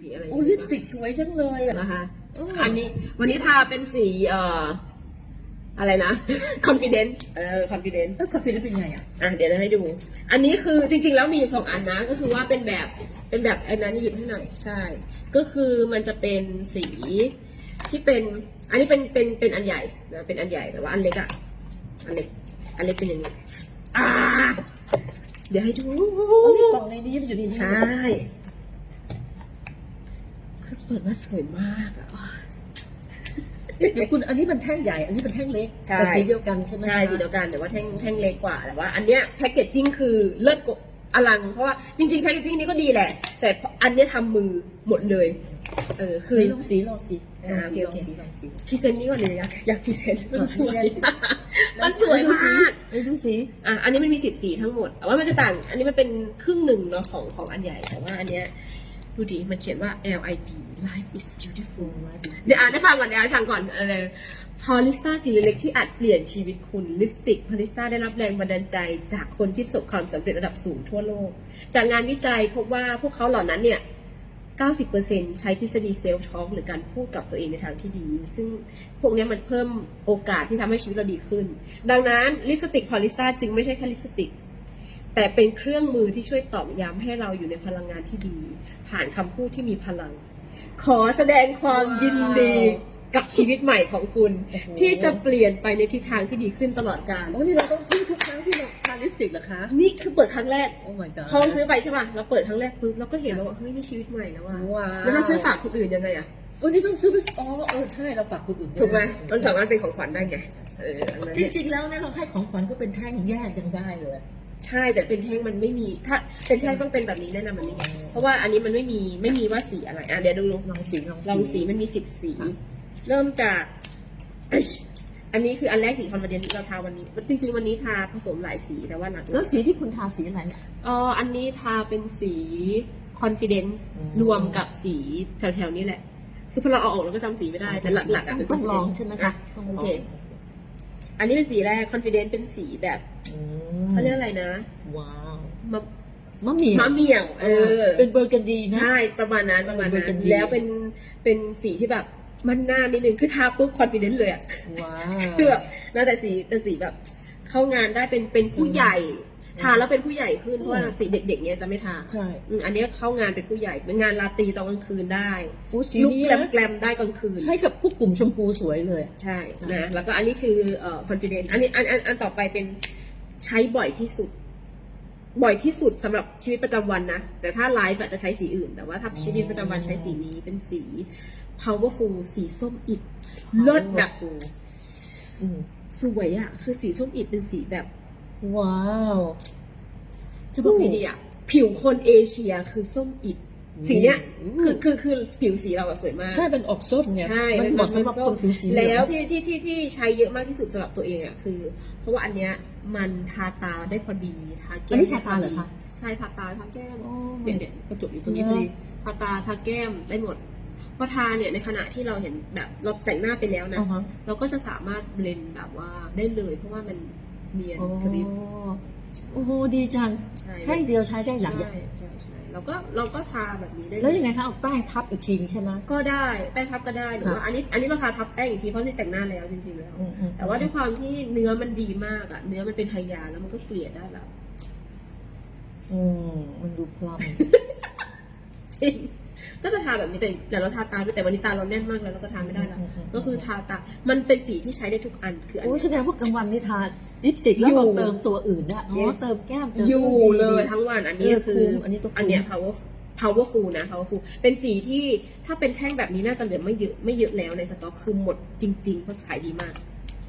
สีอะไรโอ้ลิปสติกสวยจังเลยอะนะคะอืมอันนี้วันนี้ทาเป็นสีเอ่ออะไรนะ confidence เออ confidence เออคาเฟ่เป็นไงอะอะเดี๋ยวเราให้ดู อันนี้คือจริง ๆ แล้วมีอยู่สองอันนะ ก็คือว่าเป็นแบบเป็นแบบอันนั้นหยิบให้หน่อยใช่ ก็คือมันจะเป็นสีที่เป็น อันนี้เป็นเป็นเป็นอันใหญ่นะเป็นอันใหญ่แต่ว่าอันเล็กอะอันเล็กอันเล็กเป็นอย่างนี้อ่าเดี๋ยวให้ดูอ๋อนี่กล่องในนี้มันอยู่ดีใช่คือ เปิดมาสวยมากอะเดี๋ยวคุณอันนี้มันแท่งใหญ่ อันนี้เป็นแท่งเล็กใช่ แต่สีเดียวกันใช่ไหมใช่สีเดียวกันแต่ว่าแท่งแท่งเล็กกว่าแต่ว่า อันเนี้ยแพคเกจจิ้งคือเลิศกว่าอลัง เพราะว่าจริงๆแพคเกจจิ้งนี้ก็ดีแหละ แต่อันเนี้ยทำมือหมดเลยเออคืคืออ ลองสีลองสีลองสีอ่าลโอองเคสีลองสี พรีเซนต์นี้ก่อนเลยอยากอยากพรีเซนต์มันอะสวยพรีเซนต์สิมันสวยมากไอ้ยดูสีอะอันนี้มันมีสิบสีทั้งหมดแต่ว่ามันจะต่าง อันนี้มันเป็นครึ่งหนึ่งเนาะของของอันใหญ่แต่ว่าอันเนี้ย ดูดิมันเขียนว่า L I P Life is beautiful เดี๋ยวอ่านให้ฟังก่อนเดี๋ยวอ่านให้ฟังก่อนอะไรพอลิสตาสีเล็กๆที่อาจเปลี่ยนชีวิตคุณลิปสติกพอลิสตาได้รับแรงบันดาลใจ จากคนที่ประสบความสำเร็จระดับสูงทั่วโลก จากงานวิจัยพบว่าพวกเขาเหล่านั้นเนี่ย90%ใช้ทฤษฎีเซลฟ์ทอ l k หรือการพูดกับตัวเองในทางที่ดี ซึ่งพวกเนี้ยมันเพิ่มโอกาสที่ทำให้ชีวิตเราดีขึ้น ดังนั้นลิปสติกพอลิสตาจึงไม่ใช่แค่ลิปสติก แต่เป็นเครื่องมือที่ช่วยตอกย้ำให้เราอยู่ในพลังงานที่ดี ผ่านคำพูดที่มีพลัง ขอแสดงความยินดีกับชีวิตใหม่ของคุณโอ้โหที่จะเปลี่ยนไปในทิศทางที่ดีขึ้นตลอดกาลโอ้นี่เราต้องพูดทุกครั้งที่เราทาลิปสติกเหรอคะนี่คือเปิดครั้งแรกโอ้ my god พอเราซื้อไปใช่ป่ะเราเปิดครั้งแรกปุ๊บเราก็เห็นแล้วว่าเฮ้ยนี่ชีวิตใหม่แล้วว่ะว้าวแล้วถ้าซื้อฝากคนอื่นยังไงอะโอ้นี่ต้องซื้อไปอ๋อเออใช่เราฝากคนอื่นด้วยถูกไหมมันสามารถเป็นของขวัญได้ไงเอออันนั้นจเนี่ยริงๆแล้วเนี่ยเราให้ของขวัญก็เป็นแท่งแยกยังได้เลย ใช่แต่เป็นแท่งมันไม่มี ถ้าเป็นแท่งต้องเป็นแบบนี้แนะนำมันไม่มีเพราะว่าอันนี้มันไม่มีไม่มีว่าสีอะไรอะเดี๋ยวดูลองสีลองลองสีมันมีสิบสี เริ่มจากอิ๊ชอันนี้คืออันแรกสีคอนเวเดนเราทาวันนี้ จริง ๆ วันนี้ทาผสมหลายสีแต่ว่าหนักแล้วสีที่คุณทาสีอะไรอ๋ออันนี้ทาเป็นสี confidence อืมรวมกับสีแถวๆนี้แหละ คือพอเราเอาออกเราก็จำสีไม่ได้แต่หลักๆะเป็นต้องลอง confidence ใช่ไหมอ่คะต้องลโอองเค อันนี้เป็นสีแรก confidence เป็นสีแบบอืมเขาเรียกอะไรนะว้าวมะมะเหมี่ยวมะเมี่ยงเออ เป็นเบอร์กันดีนะใช่ประมาณนั้นประมาณเบอนั้ร์กันนดีแล้วเป็นเป็นสีที่แบบมันหน้านิดนึงคือทาปุ๊บ confidence เลยอะว้าคือวแบบแล้วแต่สีแต่สีแบบ เข้างานได้เป็นเป็นผู้ใหญ่ ทาแล้วเป็นผู้ใหญ่ขึ้นเพราะว่าอืมสีเด็กๆเนี้ยจะไม่ทาใช่อืมอันนี้เข้างานเป็นผู้ใหญ่เป็นงานราตรีตอนกลางคืนได้โอ้สีลุกนี้แกลมนะแกลมๆได้กลางคืน ใช้กับพวกกลุ่มชมพูสวยเลย ใช่นะแล้วก็อันนี้คือเอ่อ confidence อันนี้อันอันอันต่อไปเป็นใช้บ่อยที่สุด บ่อยที่สุดสำหรับชีวิตประจำวันนะ แต่ถ้าไลฟ์อะจะใช้สีอื่น แต่ว่าถ้าชีวิตประจำวันใช้สีนี้เป็นสี powerful สีส้มอิดเลิศแบบ อืม สวยอะคือสีส้มอิดเป็นสีแบบ ว้าว จะบอกไงดีอะผิวคนเอเชียคือส้มอิดสีเนี้ยอืมคือคือคือผิวสีเราอะสวยมาก ใช่เป็นออกส้มเนี่ยใช่มันเหมาะสำหรับคนผิวสีแล้วที่ที่ที่ที่ใช้เยอะมากที่สุดสำหรับตัวเองอะคือ เพราะว่าอันเนี้ยมันทาตาได้พอดีทาอัแก้นมนี้ทาตาเหรอคะใช่ทาตาทาแก้มอ๋อเนี่ยเนี่ยกระจกอยู่ตรงนี้พอดีทาตาทาแก้มได้หมดพอทาเนี่ยในขณะที่เราเห็นแบบเราแต่งหน้าไปแล้วนะอ่าฮะเราก็จะสามารถเบลนด์แบบว่าได้เลย เพราะว่ามัน เนียนโอ้กริบโอ้โหดีจังใช่ แท่งเดียวใช้ได้หลายอใช่ย่างใช่ใช่เราก็เราก็ทาแบบนี้ได้เลแล้วยังไงคะเอาแป้งทับอีกทีใช่ไหม ก็ได้แป้งทับก็ได้หรือว่าอันนี้อันนี้เราทาทับแป้งอีกทีเพราะนี่แต่งหน้าแล้วจริงๆแล้ว อืมอืมแต่ว่าด้วยความที่เนื้อมันดีมากอะเนื้อมันเป็นไทยาแล้วมันก็เกลี่ยได้แบบ อืมมันดูพลัม จริง ก็จะทาแบบนี้แต่แต่เราทาตาแต่วันนี้ตาเราแน่นมากแล้วเราก็ทาไม่ได้แล้วอืมอืมก็คือทาตา มันเป็นสีที่ใช้ได้ทุกอันคืออันโอ้นี้แสดงว่ากลางวันนี่ทาลิปสติกแล้วอยู่เราเติมตัวอื่นได้อ๋อ Yes เติมแก้มเติมอยู่นู่นเลนี่ยทั้งวันอันนี้เออคือคุ้มอันนี้ก็คุ้มอันเนี้ย power powerful นะ powerful เป็นสีที่ถ้าเป็นแท่งแบบนี้น่าจะเหลือไม่เยอะไม่เยอะแล้วในสต็อกคือหมดจริงๆ เพราะขายดีมาก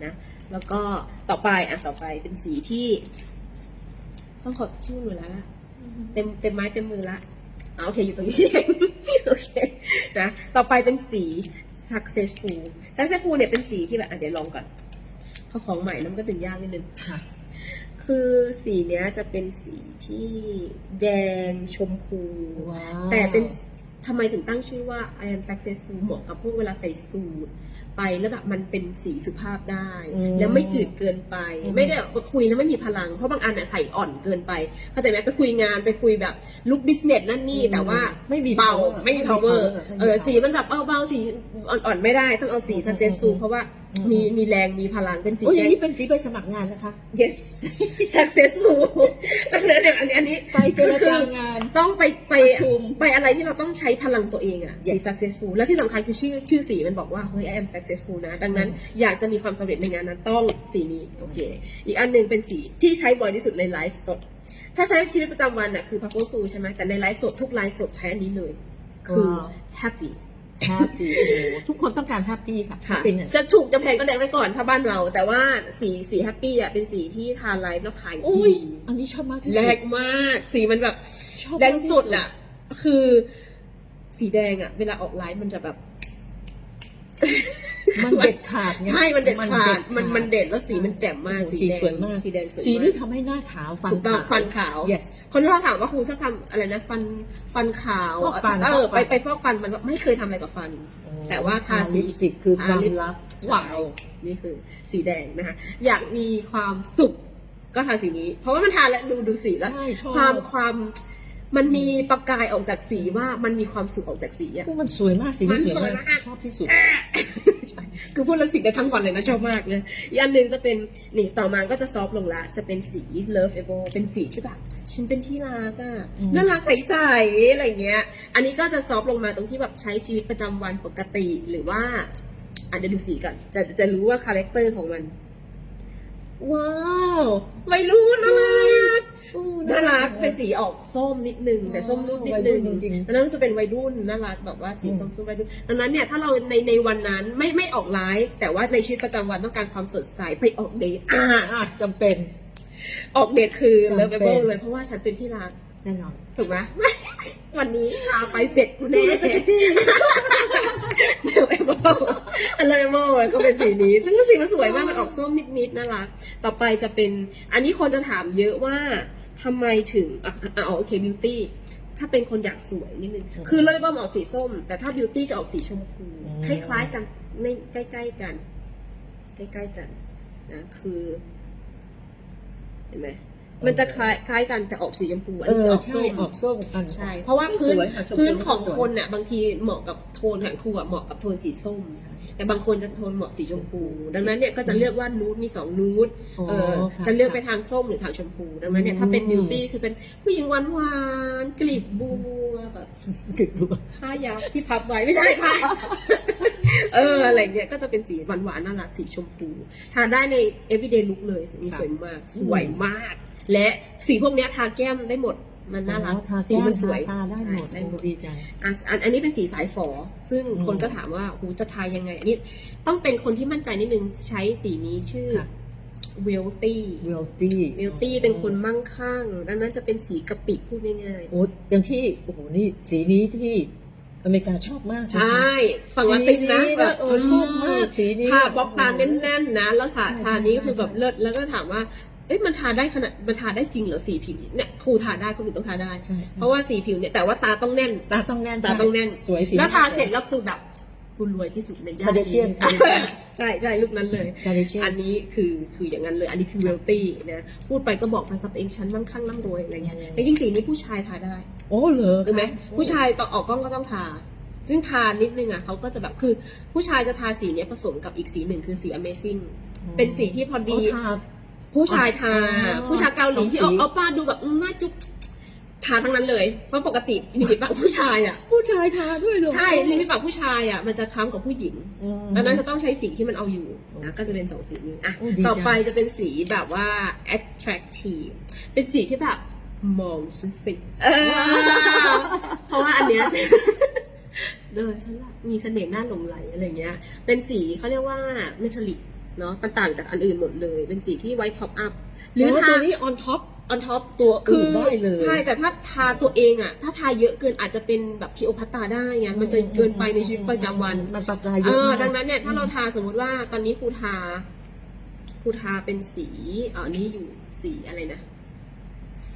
นะ แล้วก็ต่อไปอะต่อไปเป็นสีที่ ต้องขอชื่อหน่อยแล้วล่ะเต็มเต็มไม้เต็มมือละอ่า โอเคอยู่ตรงนี้เองโอเคนะต่อไปเป็นสี successful successful เนี่ยเป็นสีที่แบบอะเดี๋ยวลองก่อนเพราะของใหม่แล้วมันก็ดึงยากนิดนึงค่ะ คือสีเนี้ยจะเป็นสีที่แดงชมพูว้าวแต่เป็นทำไมถึงตั้งชื่อว่า I am successful เหมาะกับพวกเวลาใส่สูท ไปแล้วแบบมันเป็นสีสุภาพได้อืมแล้วไม่จืดเกินไปอืมไม่ได้แบบคุยแล้วไม่มีพลังเพราะบางอันอะใส่อ่อนเกินไปเข้าใจไหมไปคุยงานไปคุยแบบลุคบิสเนสนั่นนี่แต่ว่าไม่มีเบา power ไม่มี power ไม่มีเออ power สีมันแบบเบาๆสีอ่อนๆไม่ได้ต้องเอาสีอืม successful อืมเพราะว่าอืมมีมีแรงมีพลังเป็นสีโอ้ยอแดย่างงนี้เป็นสีไปสมัครงานนะคะ yes successful ดังนั้นเนี่ยอันนี้อันนี้ไปเจรจางานต้องไปไปประชุมไปอะไรที่เราต้องใช้พลังตัวเองอะสี Yes successful และที่สำคัญคือชื่อชื่อสีมันบอกว่าเฮ้ย I am successful นะ ดังนั้นอยากจะมีความสำเร็จในงานนั้นต้องสีนี้ โอเค อีกอันหนึ่งเป็นสีที่ใช้บ่อยที่สุดในไลฟ์สด ถ้าใช้ชีวิตประจำวันอะคือ powerful ใช่ไหมแต่ในไลฟ์สดทุกไลฟ์สดใช้อันนี้เลย คือว้าว happy แฮปปี้โอ้โหทุกคนต้องการแฮปปี้ค่ะค่ะ happiness จะถูกจะแพงก็แดงไว้ก่อนถ้าบ้านเรา แต่ว่าสีสีแฮปปี้อะเป็นสีที่ทานไลฟ์แล้วขายโอ้ดียอันนี้ชอบมากที่แรสุดงมาก สีมันแบบชอบแดมากงที่สุดอะ คือสีแดงอะ เวลาออกไลฟ์มันจะแบบ มันเด็ดขาดไงใช่มันเด็ดขาดมันมันเด็ดเด็ดแล้วสีมันแจ่มมากสีแดงสวยมากสีแดงสวยสีนี่มากทำให้หน้าขาวฟันถูกต้องขาวฟันขาว yes คนที่เขาถามว่าครูชอบทำอะไรนะฟันฟันขาวฟอกฟันเออฟอกฟัไปนไปฟอกฟันมันไม่เคยทำอะไรกับฟัน แต่ว่าทาสีลิปสติกคือความทลิปลับว้าวนี่คือสีแดงนะคะอยากมีความสุขก็ทาสีนี้ เพราะว่ามันทาแล้วดูดูสีแล้วใช่ชอบความความ มันมีประกายออกจากสีว่ามันมีความสุขออกจากสีอะโอ้มันสวยมากสีมันี้นสวยสวยมากมากชอบที่สุดใช่คือพูดแล้วสิ่งได้ทั้งวันเลยนะชอบมากเลยอีกอันหนึ่งจะเป็นนี่ต่อมาก็จะซอฟต์ลงละ จะเป็นสี love able เป็นสีที่แบบฉันเป็นที่รักอะอืมน่ารักใสๆอะไรเงี้ย อันนี้ก็จะซอฟต์ลงมาตรงที่แบบใช้ชีวิตประจำวันปกติหรือว่าอาจจะเดี๋ยวดูสีก่อนจะจะรู้ว่าคาแรคเตอร์ของมัน ว้าวไม่รู้น่ารักน่ารักเป็นสีออกส้มนิดนึงแต่ส้มรุ่นนิดนึงวัยรุ่นจริงๆดังนั้นจะเป็นวัยรุ่นน่ารักแบบว่าสีอืมส้มส้มวัยรุ่นดังนั้นเนี่ยถ้าเราในในวันนั้นไม่ไม่ออกไลฟ์แต่ว่าในชีวิตประจำวันต้องการความสดใสไปออกเดทอ่าอะจำเป็น ออกเดทคือจำเป็นเลิฟเอเบิลเลยเพราะว่าฉันเป็นที่รัก แน่นอน ถูกไหม วันนี้พาไปเสร็จกูแน่ดูแล้วจะกระจี้เลิฟเอเบิลเลิฟเอเบิลก็เป็นสีนี้ ซึ่งสีมันสวยมาก มันออกส้มนิดๆน่ารัก ต่อไปจะเป็น อันนี้คนจะถามเยอะว่าทำไมถึงอะอะเอาโอเคบิวตี้ ถ้าเป็นคนอยากสวยนิดนึงอืมคือเลิฟเอเบิลออกสีส้ม แต่ถ้าบิวตี้จะออกสีชมพูอืมคล้ายๆกันในใกล้ๆกัน ใกล้ๆกันนะคือ เห็นไหม มันจะคล้ายคล้ายกันแต่ออกสีชมพูอันเอนี้อออกใช่ส้มออกส้มอันใช่ เพราะว่าพื้นสวยค่ะชมพูพื้นของสวย คนน่ะบางทีเหมาะกับโทนของครูอะเหมาะกับโทนสีส้ม แต่บางคนจะโทนเหมาะสีชมพู ดังนั้นเนี่ยก็จะเลือกว่านูดมีสองนูดอ๋อเออค่ะจะเลือกไปทางส้มหรือทางชมพูดังนั้นเนี่ยถ้าเป็นอืมบิวตี้คือเป็นผู้หญิงหวานหวานๆกลีบบัวแบบกึกบัว ผ้ายับที่พับไว้ไม่ใช่ผ้า เอออะไรเงี้ยก็จะเป็นสีหวานหวานๆน่ารักสีชมพู ทาได้ใน everyday look เลยสีนี้ค่ะสวยมาก สวยมาก และสีพวกเนี้ยทาแก้มได้หมดมันน่ารักอ๋อทาสีแก้มมันสวยทาได้หมดใช่ได้หมดโอ้ดีใจอะอันอันนี้เป็นสีสายฝอ ซึ่งอืมคนก็ถามว่าหูจะทายังไงอันนี้ต้องเป็นคนที่มั่นใจนิดนึงใช้สีนี้ชื่อค่ะ wealthy เวลตี้ wealthy เป็นคนมั่งคั่งดังนั้นจะเป็นสีกะปิพูดง่ายโอ้อย่างที่โอ้โหนี่สีนี้ที่อเมริกาชอบมากๆนะคะใช่ ฝั่งละตินนะสีนี้แบบเออชอบมากสีนี้ทาบล็อกตาแน่นๆนะ แล้วสาใช่ทานี้ใช่คือแบบใช่เลิศแล้วก็ถามว่า เอ้ยมันทาได้ขนาดมันทาได้จริงเหรอสีผิวเนี่ยครูทาได้คนอื่นต้องทาได้ ใช่เพราะว่าสีผิวเนี่ยแต่ว่าตาต้องแน่น ตาต้องแน่นตาต้องแน่น สวยสี แล้วทาเสร็จแล้วคือแบบคุณรวยที่สุดในย่าน Kardashian Kardashian ใช่ใช่ลูกนั้นเลยคาริเชียอันนี้คือคืออย่างนั้นเลย อันนี้คือเวลตี้นะพูดไปก็บอกไปกับตัวเองฉันมั่งคั่งร่ำรวยอะไรเงี้ยอืม แต่จริงๆสีนี้ผู้ชายทาได้โอ้เหรอถูกไหมคะผู้ชายต่อออกกล้องก็ต้องทา ซึ่งทานิดนึงอะเขาก็จะแบบคือผู้ชายจะทาสีเนี้ยผสมกับอีกสีหนึ่งคือสี amazing เป็นสีที่พอดีโอ้ทา ผู้ชายทา อ๋อผู้ชายเกาหลีที่สอองอกสีเอาป้าดูแบบอืมน่าจุ๊บทาทั้งนั้นเลย เพราะปกติลิมิตฝั่งผู้ชายอะ ผู้ชายทาด้วยเหรอใช่ลิมิตฝั่งผู้ชายอะมันจะค้ำกับผู้หญิง อืม ดังนั้นจะต้องใช้สีที่มันเอาอยู่โอนะเคก็จะเป็นสองสีนี้อะโอ้ดีต่อไปจังจะเป็นสีแบบว่า attractive เป็นสีที่แบบมองฉันสิเออเพราะว่าอันเนี้ยเดินฉันแบบมีเสน่ห์น่าหลงไหลอะไรเงี้ย เป็นสีเขาเรียกว่าเมทัลลิก เนาะมันต่างจากอันอื่นหมดเลย เป็นสีที่ไว้ท็อปอัพหหรืรืออทาตัวนี้ออนท็อปออนท็อปตัวคือื่นอได้เลยใช่แต่ถ้าทาตัวเองอะ ถ้าทาเยอะเกินอาจจะเป็นแบบคีโอพัตตาได้ไงมันจะเกินไปในชีวิตประจำวันมันปรับลายเยเออะอมากดังนั้นเนี่ยถ้าเราทาสมมุติว่าตอนนี้ครูทาครูทาเป็นสีอ่านี้อยู่สีอะไรนะ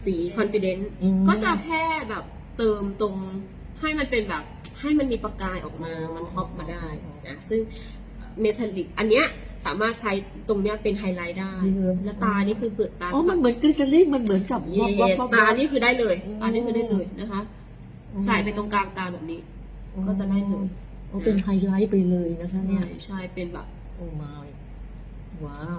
สี confident อืมก็จะแค่แบบเติมตรงไฮให้มันเป็นแบบให้มันมีประกายออกมา มันท็อปมาได้นะ ซึ่ง เมทัลลิก อันเนี้ยสามารถใช้ตรงเนี้ยเป็นไฮไลท์ได้และตานี่คือเปลือกตาอ๋อ มันเหมือนกลิตเตอรี่มันเหมือนกับเย่วับวับวับ ตาอันนี้คือได้เลยอืมอันนี้คือได้เลยนะคะ ใส่ไปตรงกลางตาแบบนี้ ก็จะได้เลยโอ้เป็นไฮไลท์ไปเลยนะคะเนี่ใช่ยใช่เป็นแบบ โอ้มา ว้าว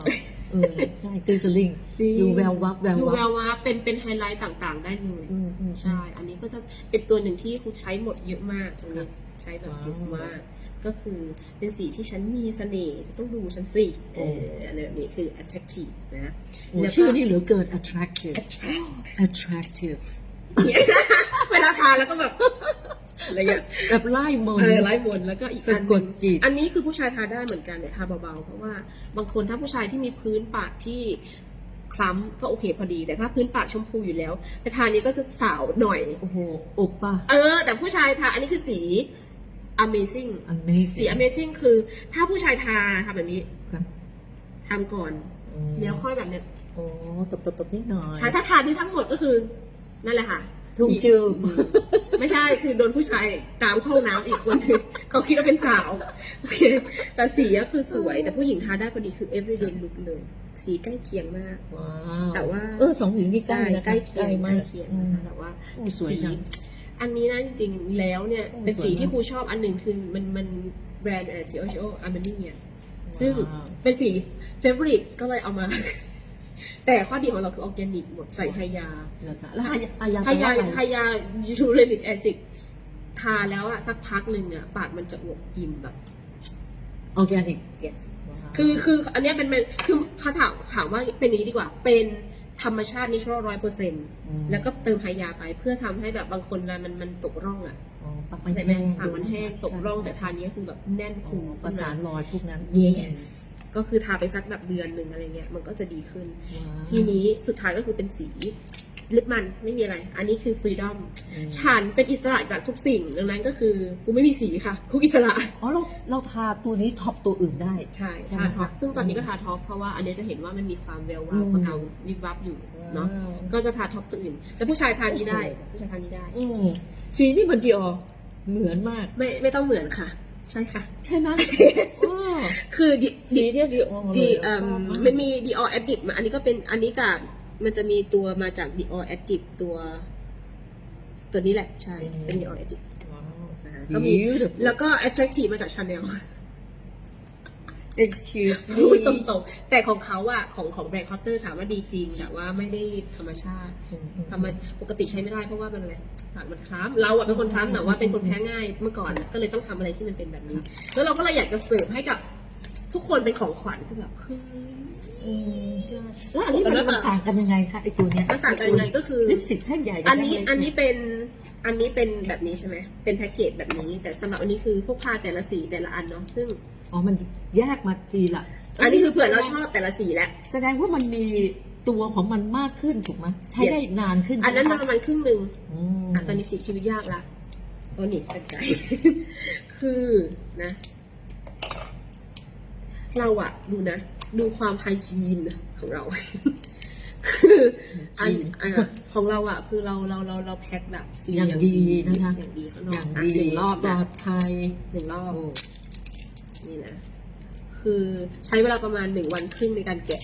เออใช่กลิตเตอรี่จริง ดูแวววับแววดูแววับวว่าเป็นเป็นไฮไลท์ต่างๆ ได้เลยอืมอืม ใช่ อันนี้ก็จะเป็นตัวหนึ่งที่คุณใช้หมดเยอะมากตรงนี้ค่ะใช้แบบว้าวเยอะมาก ก็คือเป็นสีที่ฉันมีเสน่ห์ต้องดูฉันสิเอโอ้ออันแบบนี้คือ attractive นะโอ้แล้วก็ ชื่อนี่เหลือเกิน attractive attract attractive เวลาทานแล้วก็แบบ อะไรอย่างเงี้ยแบบไล่มนเออไล่บนแล้วก็อีกอันหสะกนึ่ดงจิต อันนี้คือผู้ชายทาได้เหมือนกันเนี่ยทาเบาๆ เพราะว่าบางคนถ้าผู้ชายที่มีพื้นปากที่คล้ำก็โอเคพอดี แต่ถ้าพื้นปากชมพูอยู่แล้วไปทานี้ก็จะสาวหน่อย โอ้โหอบป่ะ เออ แต่ผู้ชายทาอันนี้คือสี amazing สี amazing amazing คือถ้าผู้ชายทาทำแบบนี้ครับ ทำก่อนอืมแล้วค่อยแบบเนี้ย โอ้ตบตบตบนิดหน่อย ใช่ถ้าทานี้ทั้งหมดก็คือ นั่นแหละค่ะ ทุ่มจืมอืมไม่ใช่คือโดนผู้ชายตามเข้าน้ำอีกคนหนึงเขาคิดว่าเป็นสาวโอเคแต่สีก็คือสวย แต่ผู้หญิงทาได้พอดีคือ everyday look เลย สีใกล้เคียงมากว้าวแต่ว่าเออสองหญิงนี่ใกล้นะคะใกล้เคียงมาใกล้กเคียงอืนะมคะแต่ว่าโอ้สวยจังอันนี้นะจริงๆแล้วเนี่ยโอ้เป็นสีสวยมากที่ครูชอบอันหนึ่งคือมันมันแบรนด์เอ่อ Gio Gio Armani อะซึ่งว้าวเป็นสีเฟเวอริตก็เลยเอามา แต่ข้อดีของเราคือออร์แกนิกหมดใส่ไฮยาเหรอคะแล้วฮายาฮายาไฮยาแปลว่อะไรไฮยายูเรนิกแอซิดทาแล้วอะสักพักหนึ่งอะปากมันจะอวบอิ่มแบบออร์แกนิก yes คือคืออันเนี้ยเป็นเป็นคือเขาถามถามว่าเป็นอย่างนี้ดีกว่า เป็นธรรมชาตินิช r a l ร้อยเปอร์เซ็นต์มแล้วก็เติมไฮยาไปเพื่อทำให้แบบบางคนนะมันมันตกร่องอะอ๋อปากเข้าใจไหมปากมันแห้งตกร่องแต่ใช่ทานนี้คือแบบแน่นอ๋ฟูอประสานรอยพวกนั้น yes ก็คือทาไปสักแบบเดือนหนึ่งอะไรเงี้ยมันก็จะดีขึ้นว้าวทีนี้สุดท้ายก็คือเป็นสีลิปมันไม่มีอะไร อันนี้คือ freedom อืมฉันเป็นอิสระจากทุกสิ่ง ดังนั้นก็คือกูไม่มีสีค่ะกูอิสระ อ๋อเราเราทาตัวนี้ท็อปตัวอื่นได้ ใช่ใช่ไหมทาท็อปคะซึ่งตอนนี้ก็ทาท็อปเพราะว่าอันนี้จะเห็นว่ามันมีความแวววาวอืมประกายวิบวับอยู่เนาะว้าวก็จะทาท็อปตัวอื่น แต่ผู้ชายทานนี้ได้โอ้โหผู้ชายทานนี้ได้อืมสีนี่เหมือนดีออเหมือนมาก ไม่ไม่ต้องเหมือนค่ะ ใช่ค่ะ ใช่ไหม Yes อ๋อคือดิสีเนี่ยดีออดีเลยเอ่อชอบากมันมี Dior Addict มาอันนี้ก็เป็นอันนี้จากมันจะมีตัวมาจาก Dior Addict ตัวตัวนี้แหละ ใช่ เป็น Dior Addict ว้าวนะคะก็มี Beautiful แล้วก็ Attractive มาจาก Chanel excuse พูดต me รงๆ แต่ของเขาอะของของแบรนด์คอตเตอร์ถามว่าดีจริง แต่ว่าไม่ได้ธรรมชาติธรรมปกติใช้ไม่ได้เพราะว่ามันอะไรปากมันคล้ำเราอะเป็นคนคล้ำแต่ว่าเป็นคนแพ้ง่ายเมื่อก่อนอะก็เลยต้องทำอะไรที่มันเป็นแบบนี้ แล้วเราก็เลยอยากจะเสิร์ฟให้กับ ทุกคนเป็นของขวัญคือแบบเฮ้ยอืมใช่แล้วอันนี้มันแล้วแต่มันต่างกันยังไงคะไอตัวเนี้ยมันต่างกันยังไงก็คือลิปสติกแท่งใหญ่กับอันนี้แท่งเล็กอันนี้เป็นอันนี้เป็นแบบนี้ใช่ไหมเป็นแพ็กเกจแบบนี้ แต่สำหรับอันนี้คือพวกผ้าแต่ละสีแต่ละอันเนาะซึ่ง อ๋อมันแยกมาทีละอันนี้คือเผื่อเราชอบแต่ละสีแหละแสดงว่ามันมีตัวของมันมากขึ้นถูกไหมใช้ได้ Yes นานขึ้นอันนั้นใช่มาไหประมาณครึ่งหนึ่งอืมอะตอนนี้ชีวิตยากละตอนนี้เป็นใจ คือนะ เราอะดูนะ ดูความไฮจีนของเรา คืออันอะของเราอะคือเราเราเราเราแพ็คแบบซีลอย่างดีนะคะอย่างดีข้างนออกย่างอะดีหนึ่งรอบปลนะอดภัยหนึ่งรอบ โอ้นี่นะ คือใช้เวลาประมาณหนึ่งวันครึ่งในการแกะ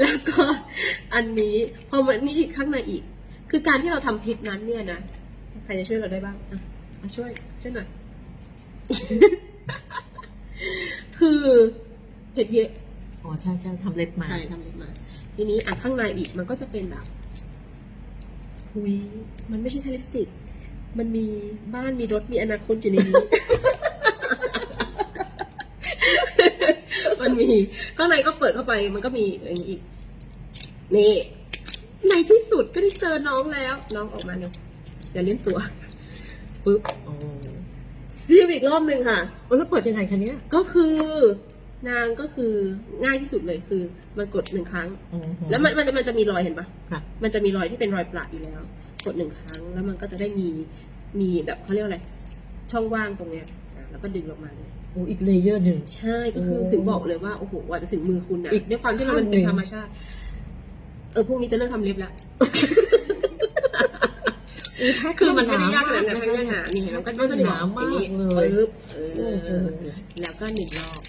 แล้วก็อันนี้พอมันนี่อีกข้างในอีก คือการที่เราทำพิษนั้นเนี่ยนะ ใครจะช่วยเราได้บ้างอะมาช่วยช่วยหน่อย คือเผ็ดเยอะอ๋อใช่ใช่ทำเล็บมาใช่ทำเล็บมา ทีนี้อะข้างในอีกมันก็จะเป็นแบบหุยมันไม่ใช่แค่ลิปสติก มันมีบ้านมีรถมีอนาคตอยู่ในนี้ มันมีข้างในก็เปิดเข้าไปมันก็มีอย่างนี้อีก นี่ในที่สุดก็ได้เจอน้องแล้ว น้องออกมาเนี่ยอย่าเล่นตัวปุ๊บโอ้ ซิลอีกรอบหนึ่งค่ะแล้วเปิดยังไงคะเนี้ยก็คือนางก็คือง่ายที่สุดเลยคือ มันกดหนึ่งครั้งอืมแล้วมันมันมันจะมีรอยเห็นปะค่ะ มันจะมีรอยที่เป็นรอยปลาอยู่แล้ว กดหนึ่งครั้งแล้วมันก็จะได้มีมีแบบเขาเรียกว่าอะไร ช่องว่างตรงเนี้ยอะแล้วก็ดึงลงมาเลย โอ้อีกเลเยอร์หนึ่ง ใช่ก็คือโอ้ถึงบอกเลยว่า โอ้โหกว่าจะถึงมือคุณนะอีกด้วยความที่มันขั้นหนึ่เป็นง ธรรมชาติ เออพรุ่งนี้จะเลิกทำเล็บแล้วแพ็ คคือมันไม่ได้ยากขนาดหนั้นมแพ็คหนานี่เห็นไหมมันก็จะมีบอกอย่างนี้หนามากเลยปึ๊บเอโอ้โหอแล้วก็หนึ่งรอบ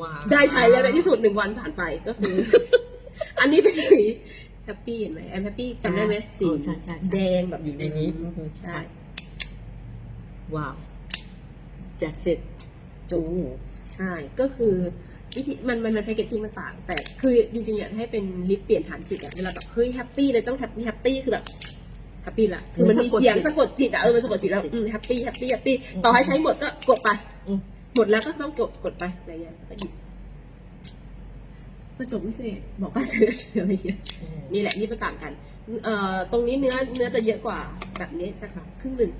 ว้าวได้ใช้แล้วในที่สุดหนึ่งวันผ่านไปก็คือ อันนี้เป็นสีแฮปปี้เห็นไหมแอมแฮปปี้จำได้ไหมสีเออใช่ใช่ใช่แดงแบบอยู่ในนี้ใช่ว้าวแจกเสร็จจูใช่ก็คือวิธีมันมันมันแพคเกจจิ้งมันต่าง แต่คือจริงๆอยากให้เป็นลิปเปลี่ยนฐานจิตอะเวลาแบบเฮ้ยแฮปปี้เลยต้องแฮปปี้แฮปปี้คือแบบ แฮปปี้ละคือมันมีเสียงสะกดจิตอะเออมันสะกดจิตแล้วอืมแฮปปี้แฮปปี้แฮปปี้ต่อให้ใช้หมดก็กดไปอืมหมดแล้วก็ต้องกดกดไปอะไรเงี้ยก็หยิบมาจบวิเศษบอกว่าเจอเชื้ออะไรเงี้ยนี่แหละนี่มันต่างกันเอ่อตรงนี้เนื้อเนื้อจะเยอะกว่าแบบนี้สักครึ่งหนึ่ง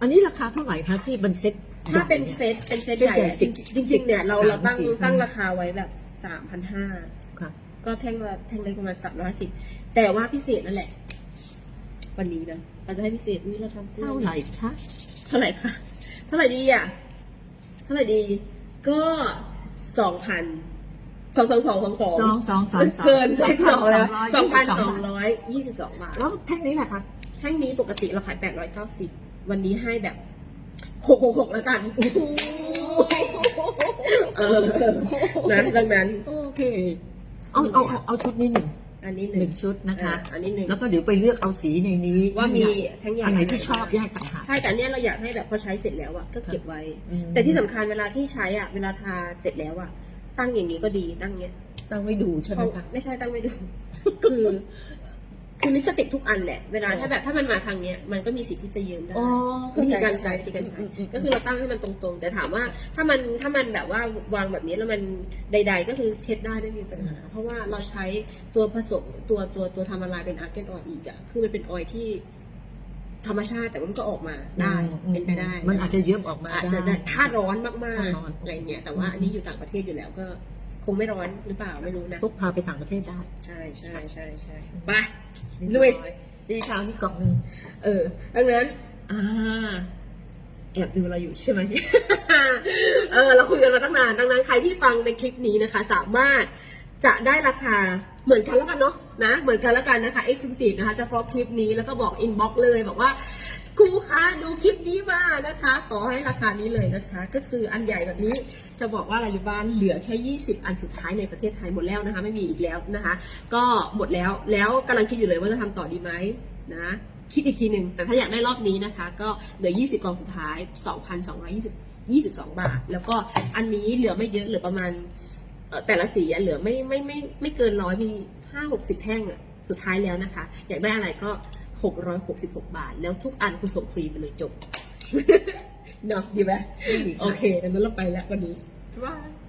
อันนี้ราคาเท่าไหร่คะที่เป็นเซ็ตถ้าเป็นใหญ่เซตเป็นเซตเซตใหญ่ใหญ่อะสิจบริงๆจริงๆเนี่ยเราสิบเราตั้งสามสี่ตั้งราคาไว้แบบสามพันห้าค่ะก็แท่งละแท่งเล็กประมาณสามร้อยสิบแต่ว่าพิเศษนั่นแหละ วันนี้นะเราจะให้พิเศษอุ้ยเราทำเท่าไหร่คะเท่าไหร่คะเท่าไหร่ดีอะเท่าไหร่ดี ก็สองพันสองสองสองสองสองสองสองสามสามเกินเลขสองแล้วสองพันสองบาทร้อยยี่สิบสองบาทแล้วแท่งนี้แหละคะแท่งนี้ปกติเราขาย890วันนี้ให้แบบ666แล้วกันเออนะดังนั้น โอเค เอาเอาเอาเอาชุดนี้หนึ่ง อันนี้หหนึ่นึ่งงชุดนะคะอะอันนี้หนึ่งแล้วก็เดี๋ยวไปเลือกเอาสีในนี้ว่ามีแท่งใหญ่อันไหนที่ชอบแยกต่างหาก ใช่แต่อันเนี้ยเราอยากให้แบบพอใช้เสร็จแล้วอะก็เก็บไว้ อืม แต่ที่สำคัญเวลาที่ใช้อะเวลาทาเสร็จแล้วอะตั้งอย่างนี้ก็ดีตั้งเนี้ยต้องไม่ดูใช่ไหมเพราะคะ ไม่ใช่ตั้งไม่ดู คือ คือลิปสติกทุกอันแหละเวลาอ๋อถ้าแบบถ้ามันมาทางเนี้ยมันก็มีสิทธิ์ที่จะยืมได้อ๋อวิธีการใช้วิธีการใช้อืมอืมก็คือเราตั้งให้มันตรงๆ แต่ถามว่าถ้ามันถ้ามันแบบว่าวางแบบนี้แล้วมันใด ๆ ก็คือเช็ดได้ไม่มีปัญหาเพราะว่าเราใช้ตัวผสมตัวตัวตัวทำละลายเป็นอาร์เกนออยอีกอะคือมันเป็นออยที่ธรรมชาติแต่ว่ามันก็ออกมาได้อืมเป็นไปได้ มันอาจจะเยิ้มออกมาอาจจะได้ถ้าร้อนมากถ้าร้อนๆอะไรเงี้ยแต่ว่าอันนี้อยู่ต่างประเทศอยู่แล้วก็ คงไม่ร้อนหรือเปล่าไม่รู้นะพกพาไปต่างประเทศได้ใช่ใช่ใช่ใช่ไปลุยดีข่าวที่กล่องหนึ่งเออดังนั้นอ่าแอบดูเราอยู่ใช่ไหม เออ เราคุยกันมาตั้งนาน ดังนั้นใครที่ฟังในคลิปนี้นะคะ สามารถจะได้ราคาเหมือนกันแล้วกันเนาะนะ เหมือนกันแล้วกันนะคะ exclusive นะคะ เฉพาะคลิปนี้แล้วก็บอก inbox เลยบอกว่า ครูคะดูคลิปนี้มานะคะ ขอให้ราคานี้เลยนะคะ ก็คืออันใหญ่แบบนี้จะบอกว่าอะไรบ้านเหลือแค่ 20 อันสุดท้ายในประเทศไทยหมดแล้วนะคะ ไม่มีอีกแล้วนะคะ ก็หมดแล้วแล้วกำลังคิดอยู่เลยว่าจะทำต่อดีไหมนะคิดอีกทีหนึ่งแต่ถ้าอยากได้รอบนี้นะคะ ก็เหลือ 20 กองสุดท้าย 2,220 22 บาท แล้วก็อันนี้เหลือไม่เยอะเหลือประมาณแต่ละสีเหลือไม่ไม่ไม่ไม่เกินร้อยมี5 60แท่งสุดท้ายแล้วนะคะ อยากได้อะไรก็ 666 บาท แล้วทุกอันคุณส่งฟรีไปเลยจบเนาะดีไหมโอเคดังนั้นเราไปแล้ววันนี้บ๊ายบาย